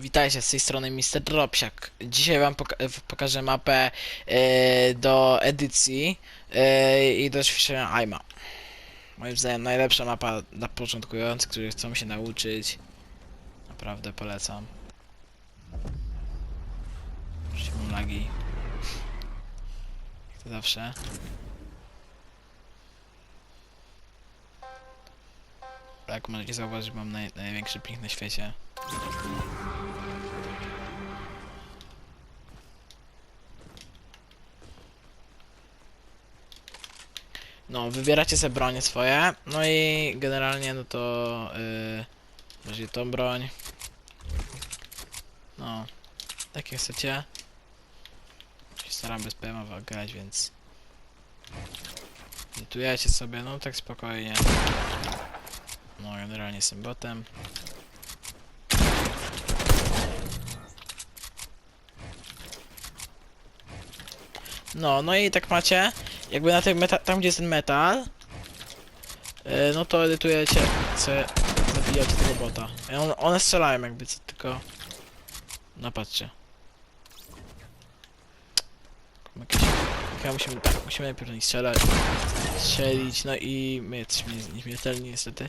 Witajcie, z tej strony Mr. Dropsiak. Dzisiaj wam poka pokażę mapę e, do edycji e, i do ćwiczenia AIMA. Moim zdaniem najlepsza mapa dla początkujących, którzy chcą się nauczyć. Naprawdę polecam. Oczywiście mam lagi. Jak to zawsze. Jak możecie zauważyć, mam naj największy ping na świecie. No, wybieracie sobie bronie swoje, no i generalnie no to yy, weźcie tą broń. No, takie chcecie. Się staram bez PMA grać, więc Notujecie sobie, no tak spokojnie. No, generalnie jestem botem. No, no i tak macie, jakby na tym meta tam gdzie jest ten metal, yy, no to edytujecie, sobie zabijacie tego bota. I on, one strzelają jakby, co tylko... No. Jakieś, chyba musimy, tak, musimy najpierw do strzelać, strzelić, no i my jesteśmy nie- nieśmiertelni niestety.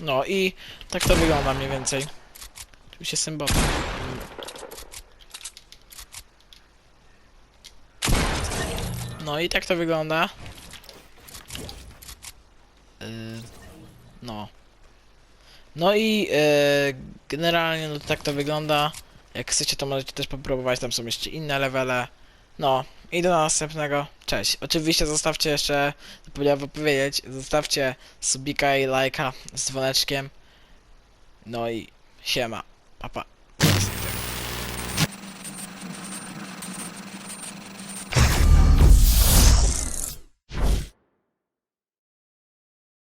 No i tak to wygląda mniej więcej. Oczywiście jestem botem. No i tak to wygląda. No. No i yy, generalnie no tak to wygląda. Jak chcecie to możecie też popróbować, tam są jeszcze inne levele. No i do następnego. Cześć. Oczywiście zostawcie jeszcze, zapomniałem powiedzieć, zostawcie subika i lajka z dzwoneczkiem. No i siema. Pa pa.